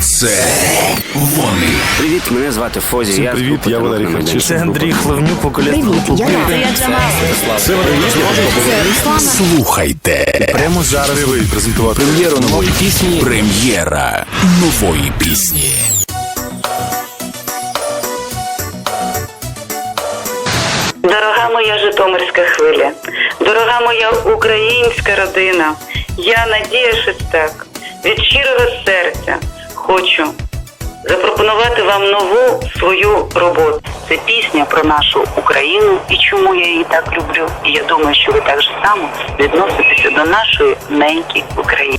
Це вони. Привіт, мене звати Фозі. Всім привіт, я Валерій Харчишин. Це Андрій Хливнюк, окуляр групи «Привіт, я Джамал». Слухайте. Прямо зараз ви презентувати прем'єру нової пісні. Прем'єра нової пісні. Дорога моя Житомирська хвиля, дорога моя українська родина, я надія так. від щирого серця хочу запропонувати вам нову свою роботу. Це пісня про нашу Україну і чому я її так люблю. І я думаю, що ви так само відноситеся до нашої неньки України.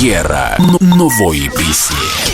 Прем'єра нової пісні.